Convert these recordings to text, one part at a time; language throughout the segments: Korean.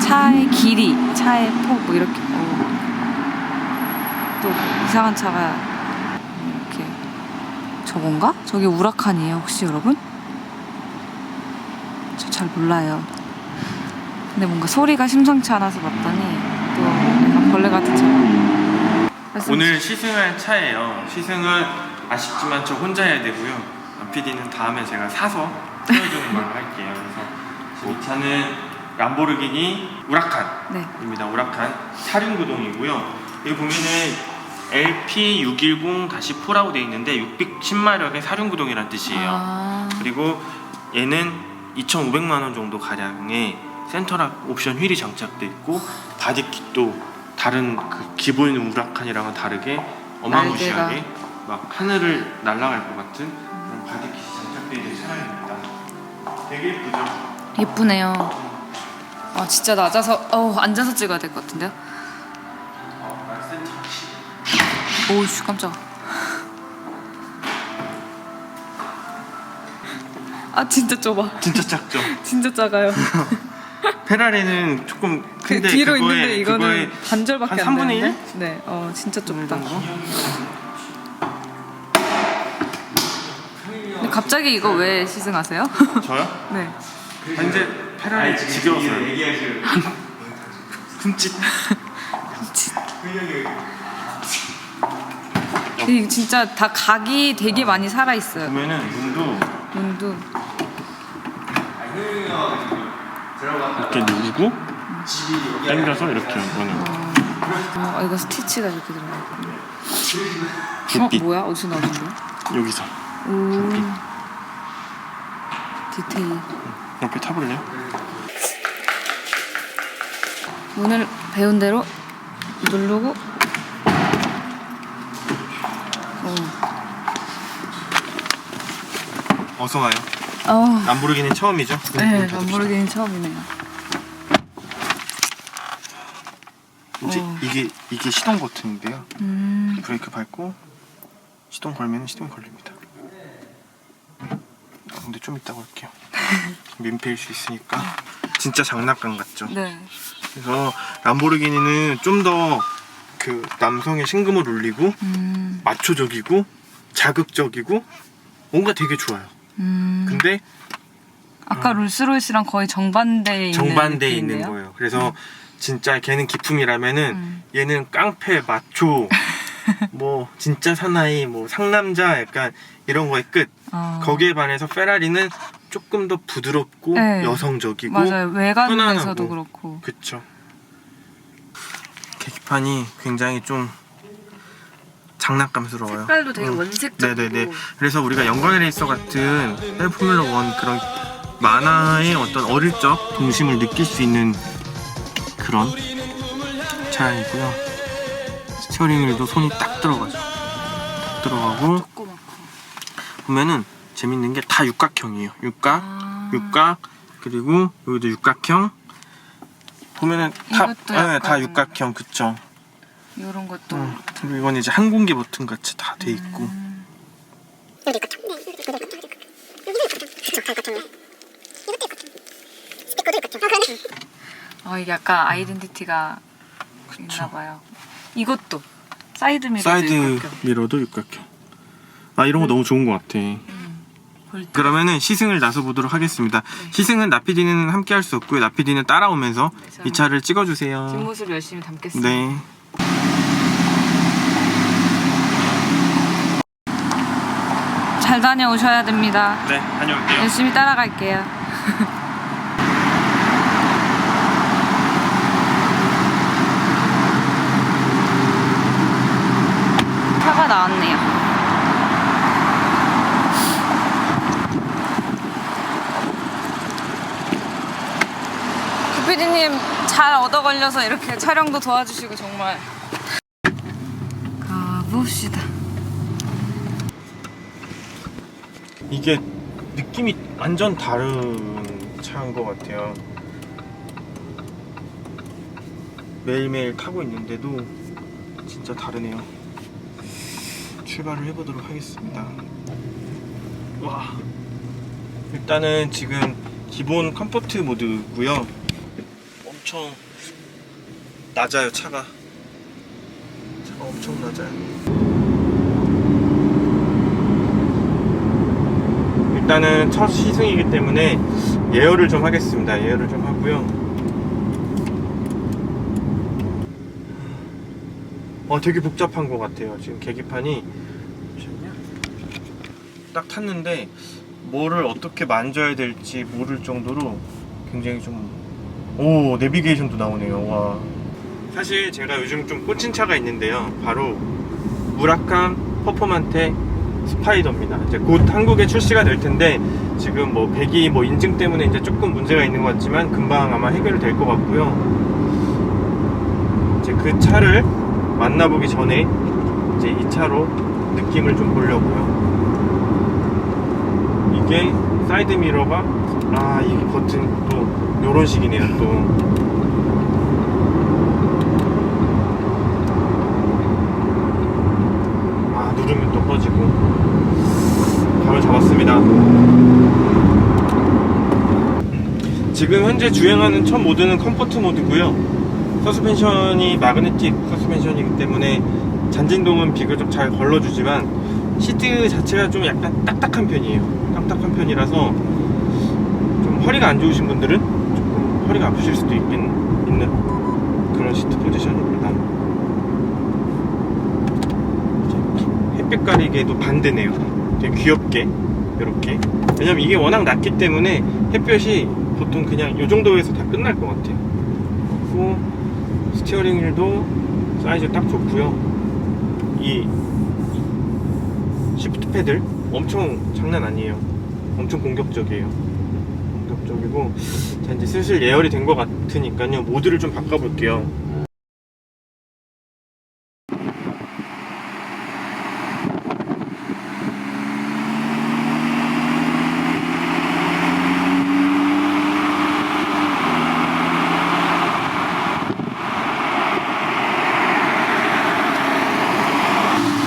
차의 길이, 차의 폭, 뭐 이렇게. 어. 또 이상한 차가 이렇게. 저건가? 저게 우라칸이에요, 혹시 여러분? 저 잘 몰라요. 근데 뭔가 소리가 심상치 않아서 봤더니 또 약간 벌레 같은. 말씀- 오늘 시승할 차예요. 시승은 아쉽지만 저 혼자 해야 되고요. PD는 다음에 제가 사서 태워주는 걸로 할게요. 그래서 이 차는 람보르기니 우라칸입니다. 네. 우라칸 사륜구동이고요. 여기 보면은 LP610-4라고 되어 있는데 610마력의 사륜구동이라는 뜻이에요. 아, 그리고 얘는 2,500만 원 정도 가량의 센터락 옵션 휠이 장착돼 있고 바디킷도 다른 그 기본 우라칸이랑은 다르게 어마무시하게 막 하늘을 날아갈 것 같은 그런 바디킷이 있는 차량입니다. 되게 예쁘죠? 예쁘네요. 아 진짜 낮아서 어 앉아서 찍어야 될 것 같은데요? 어, 난 센터 오우씨 깜짝. 아 진짜 좁아. 진짜 작죠? 진짜 작아요. 페라리는 조금 그 근데 뒤로 그거에, 있는데 이거는 그거에 반절밖에 한 안 3분의 되는데. 네, 어 진짜 좁다. 정도? 갑자기 이거 왜 시승하세요? 저요? 네. 아, 이제 페라리 지겨워서요. 흠칫 이 진짜 다 각이 되게 많이 살아 있어요. 보면은 눈도 눈도 이렇게 누르고 당겨서 이렇게 이거는 어, 이거 스티치가 이렇게 들어가 있고. 어 뭐야? 어디서 나온 거야? 여기서 오 디테일. 옆에 타볼래요? 오늘 배운 대로 누르고 어. 어서 와요. 어. 람보르기니 처음이죠? 네, 람보르기니 처음이네요. 이제 어. 이게 이게 시동 버튼인데요. 음. 브레이크 밟고 시동 걸면 시동 걸립니다. 좀 이따 걸게요. 민폐일 수 있으니까 진짜 장난감 같죠? 네. 그래서 람보르기니는 좀 더 그 남성의 심금을 울리고 음. 마초적이고 자극적이고 뭔가 되게 좋아요. 음. 근데 아까 롤스로이스랑 거의 정반대에 있는 정반대에 느낌인데요? 거예요. 그래서 진짜 걔는 기품이라면은 음. 얘는 깡패, 마초, 뭐 진짜 사나이, 뭐 상남자 약간 이런 거의 끝. 어. 거기에 반해서 페라리는 조금 더 부드럽고 네. 여성적이고 맞아요. 외관에서도 편안하고. 그렇고. 그쵸. 계기판이 굉장히 좀 장난감스러워요. 색깔도 되게 음. 원색적이고. 네네네. 그래서 우리가 영광의 레이서 같은 포뮬러 원 그런 만화의 어떤 어릴 적 동심을 느낄 수 있는 그런 차량이고요. 스티어링 휠도 손이 딱 들어가죠. 딱 들어가고. 보면은 재밌는 게 다 육각형이에요. 육각, 아. 육각 그리고 여기도 육각형. 보면은 다, 이것도 네, 다 약간- 육각형 그쵸. 이런 것도. 음, 그리고 이건 이제 항공기 버튼 같이 다 돼 있고. 음. 어, 이게 약간 아이덴티티가 있나 봐요. 이것도 사이드 미러 사이드 미러도 육각형. 아 이런 거 너무 좋은 것 같아. 그러면은 시승을 나서 보도록 하겠습니다. 시승은 나피디는 함께 할 수 없고요. 나피디는 따라오면서 이 차를 찍어주세요. 뒷모습 열심히 담겠습니다. 네. 잘 다녀오셔야 됩니다. 네, 다녀올게요. 열심히 따라갈게요. 차가 나왔네요. 구피디님 잘 얻어 걸려서 이렇게 촬영도 도와주시고 정말 가봅시다. 이게 느낌이 완전 다른 차인 것 같아요. 매일매일 타고 있는데도 진짜 다르네요. 출발을 해보도록 하겠습니다. 와. 일단은 지금 기본 컴포트 모드고요. 엄청 낮아요 차가. 차가 엄청 낮아요. 일단은 첫 시승이기 때문에 예열을 좀 하겠습니다. 예열을 좀 하고요. 어, 되게 복잡한 것 같아요. 지금 계기판이. 딱 탔는데 뭐를 어떻게 만져야 될지 모를 정도로 굉장히 좀 오 내비게이션도 나오네요. 와. 사실 제가 요즘 좀 꽂힌 차가 있는데요. 바로 무라캄 퍼포먼테 스파이더입니다. 이제 곧 한국에 출시가 될 텐데 지금 뭐 배기 뭐 인증 때문에 이제 조금 문제가 있는 것 같지만 금방 아마 해결이 될것 같고요. 이제 그 차를 만나보기 전에 이제 이 차로 느낌을 좀 보려고요. 이게 사이드 미러가 아 이게 버튼 또 요런 식이네요 또. 아 누르면 또 꺼지고. 감을 잡았습니다. 지금 현재 주행하는 첫 모드는 컴포트 모드고요. 서스펜션이 마그네틱 서스펜션이기 때문에 잔진동은 비교적 잘 걸러주지만 시트 자체가 좀 약간 딱딱한 편이에요. 딱딱한 편이라서 좀 허리가 안 좋으신 분들은 조금 허리가 아프실 수도 있긴 있는 그런 시트 포지션입니다 햇빛 가리개도 반대네요. 되게 귀엽게 이렇게. 왜냐면 이게 워낙 낮기 때문에 햇볕이 보통 그냥 이 정도에서 다 끝날 것 같아요. 그리고 스티어링 휠도 사이즈 딱 좋고요. 이 시프트 패들 엄청 장난 아니에요. 엄청 공격적이에요. 공격적이고 자 이제 슬슬 예열이 된 것 같으니까요. 모드를 좀 바꿔볼게요.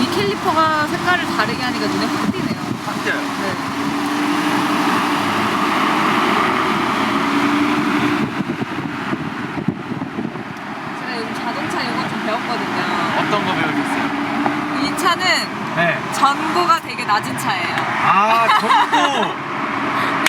이 캘리퍼가 색깔을 다르게 하니까 눈에 확 띄네요. 맞아요. 네. 제가 요즘 자동차 이거 좀 배웠거든요. 어떤 거 배우셨어요? 이 차는 네. 전고가 되게 낮은 차예요. 아, 전포.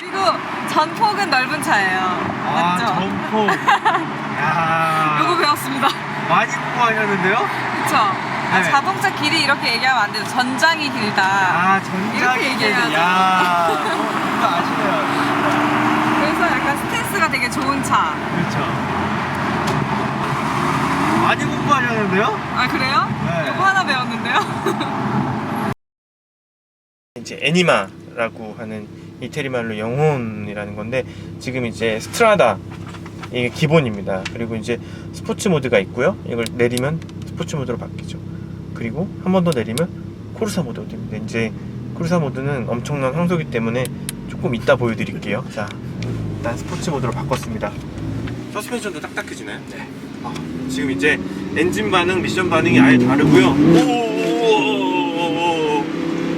그리고 전폭은 넓은 차예요. 아, 맞죠? 전포. 야. 요거 배웠습니다. 많이 공부하셨는데요? 그쵸? 아, 네. 자동차 길이 이렇게 얘기하면 안 돼요. 전장이 길다. 아, 전장이. 이렇게 얘기해야죠. 야. 어, 이거 아시네요. 그래서 약간 스탠스가 되게 좋은 차. 그렇죠. 많이 공부하셨는데요? 아, 그래요? 네. 요거 하나 배웠는데요? 이제 애니마라고 하는 이태리 말로 영혼이라는 건데 지금 이제 스트라다 이게 기본입니다. 그리고 이제 스포츠 모드가 있고요. 이걸 내리면 스포츠 모드로 바뀌죠. 그리고 한 번 더 내리면 코르사 모드가 됩니다. 이제 코르사 모드는 엄청난 황소기 때문에 조금 이따 보여드릴게요. 자, 일단 스포츠 모드로 바꿨습니다. 서스펜션도 딱딱해지나요? 네. 아, 지금 이제 엔진 반응, 미션 반응이 아예 다르고요. 오오오오오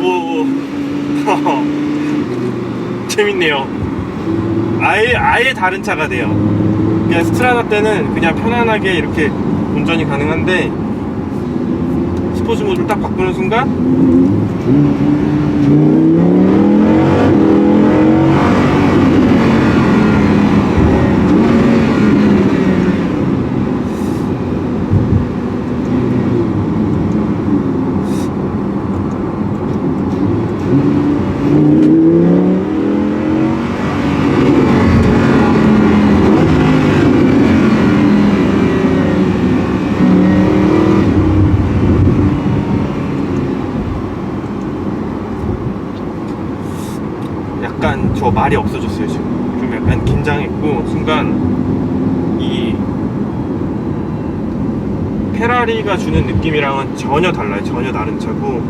오 오 재밌네요. 아예 아예 다른 차가 돼요. 그냥 스트라다 때는 그냥 편안하게 이렇게 운전이 가능한데 스포츠 모드를 딱 바꾸는 순간 약간 저 말이 없어졌어요 지금. 좀 약간 긴장했고 순간 이 페라리가 주는 느낌이랑은 전혀 달라요. 전혀 다른 차고.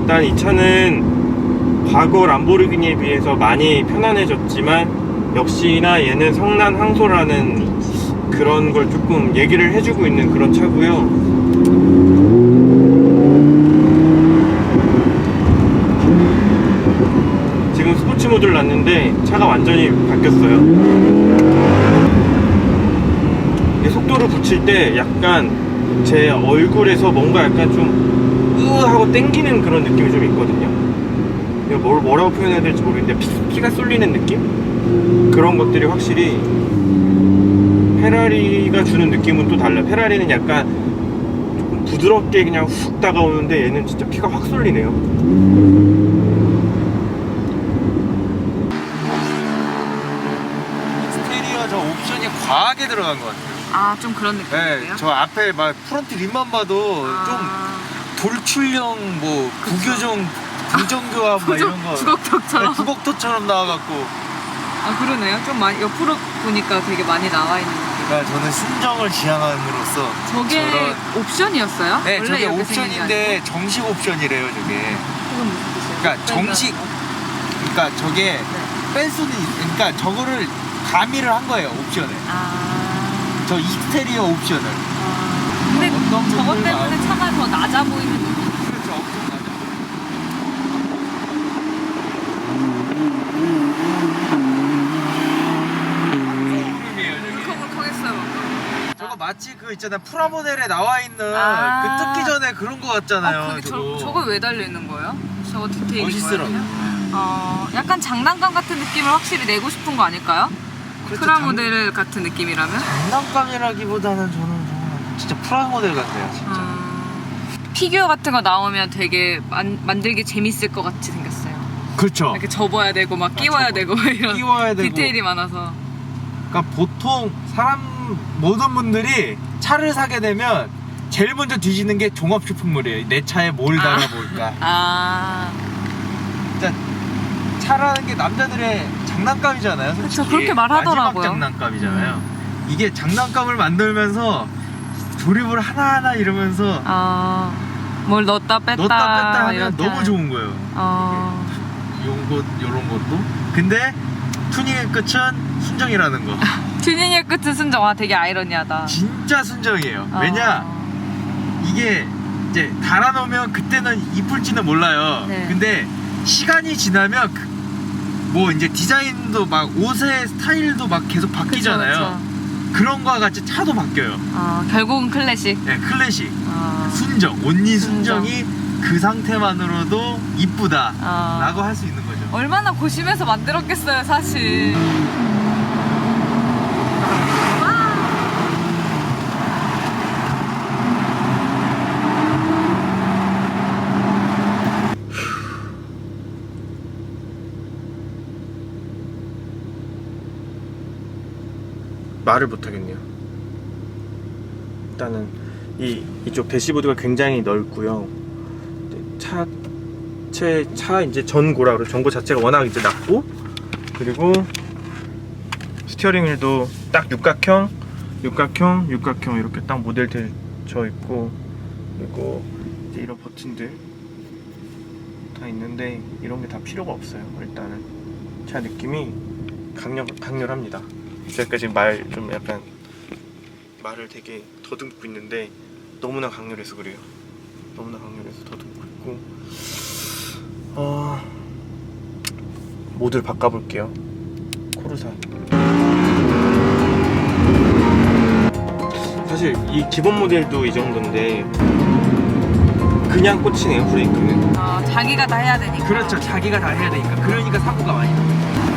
일단 이 차는 과거 람보르기니에 비해서 많이 편안해졌지만 역시나 얘는 성난 항소라는 그런 걸 조금 얘기를 해주고 있는 그런 차고요 스포츠 모드를 놨는데 차가 완전히 바뀌었어요. 속도를 붙일 때 약간 제 얼굴에서 뭔가 약간 좀 으하고 땡기는 그런 느낌이 좀 있거든요. 뭘, 뭐라고 표현해야 될지 모르겠는데 피, 피가 쏠리는 느낌? 그런 것들이 확실히 페라리가 주는 느낌은 또 달라요. 페라리는 약간 부드럽게 그냥 훅 다가오는데 얘는 진짜 피가 확 쏠리네요. 스테리오 저 옵션이 과하게 들어간 것 같아요. 아 좀 그런 느낌이에요? 네, 저 앞에 막 프론트 림만 봐도 아, 좀 돌출형 뭐 부교정 부정교합 뭐 이런 거 주걱턱처럼 네, 부곡토처럼 나와갖고 아 그러네요 좀 많이 옆으로 보니까 되게 많이 나와 있는 느낌 그러니까 저는 순정을 지향함으로써 저게 저런- 옵션이었어요? 네 원래 저게 옵션인데? 정식 옵션이래요 저게 그건 무슨 뜻이에요? 그러니까 정식 그러니까 저게 뺄 수는 있, 그러니까 저거를 가미를 한 거예요 옵션을 아, 저 익스테리어 옵션을 아. 근데 어떤 저것 분들 때문에 마음- 차가 더 낮아 보이는 느낌 그렇죠 엄청 낮아 울컥울컥했어요 저거 마치 그 있잖아 프라모델에 나와 있는 아. 그 뜯기 전에 그런 거 같잖아요 아, 그게 저, 저거. 저거 왜 달려있는 거예요? 저거 디테일이 멋있으라고. 어, 약간 장난감 같은 느낌을 확실히 내고 싶은 거 아닐까요? 프라모델 같은 느낌이라면? 장난감이라기보다는 저는 정말 진짜 프라모델 같아요 진짜 음, 피규어 같은 거 나오면 되게 만, 만들기 재밌을 것 같이 생겼어요. 그렇죠 이렇게 접어야 되고 막 아, 끼워야 접어. 되고 막 이런 끼워야 되고 디테일이 많아서. 그러니까 보통 사람 모든 분들이 차를 사게 되면 제일 먼저 뒤지는 게 종합 쇼핑몰이에요 내 차에 뭘 아. 달아볼까 아, 차라는 게 남자들의 장난감이잖아요 솔직히 그쵸, 그렇게 말하더라고요. 마지막 장난감이잖아요 이게 장난감을 만들면서 조립을 하나하나 이러면서 아, 뭘 넣었다 뺐다. 넣었다 뺐다 하면 이렇게 너무. 좋은 거예요 어, 요런 것 요런 것도 근데 투닝의 끝은 순정이라는 거 튜닝의 끝은 순정. 와, 되게 아이러니하다. 진짜 순정이에요 어. 왜냐 이게 이제 달아놓으면 그때는 이쁠지는 몰라요 네. 근데 시간이 지나면 그- 뭐 이제 디자인도 막 옷의 스타일도 막 계속 바뀌잖아요 그쵸, 그쵸. 그런 거와 같이 차도 바뀌어요 어, 결국은 클래식. 네, 클래식 어, 순정 온리 순정. 순정이 그 상태만으로도 이쁘다 어. 라고 할수 있는 거죠 얼마나 고심해서 만들었겠어요, 사실. 말을 못하겠네요. 일단은 이 이쪽 대시보드가 굉장히 넓고요. 차, 차, 차 이제 전고라 그래 전고 자체가 워낙 이제 낮고 그리고 스티어링 휠도 딱 육각형, 육각형, 육각형 이렇게 딱 모델 되어 있고 그리고 이제 이런 버튼들 다 있는데 이런 게 다 필요가 없어요. 일단은 차 느낌이 강렬 강렬합니다. 제가 지금 말좀 약간 말을 되게 더듬고 있는데 너무나 강렬해서 그래요. 너무나 강렬해서 더듬고 있고 어 모드를 바꿔볼게요. 코르사. 사실 이 기본 모델도 이 정도인데 그냥 꽂히네요 브레이크는. 어, 자기가 다 해야 되니까. 그렇죠 자기가 다 해야 되니까 그러니까 사고가 많이 나요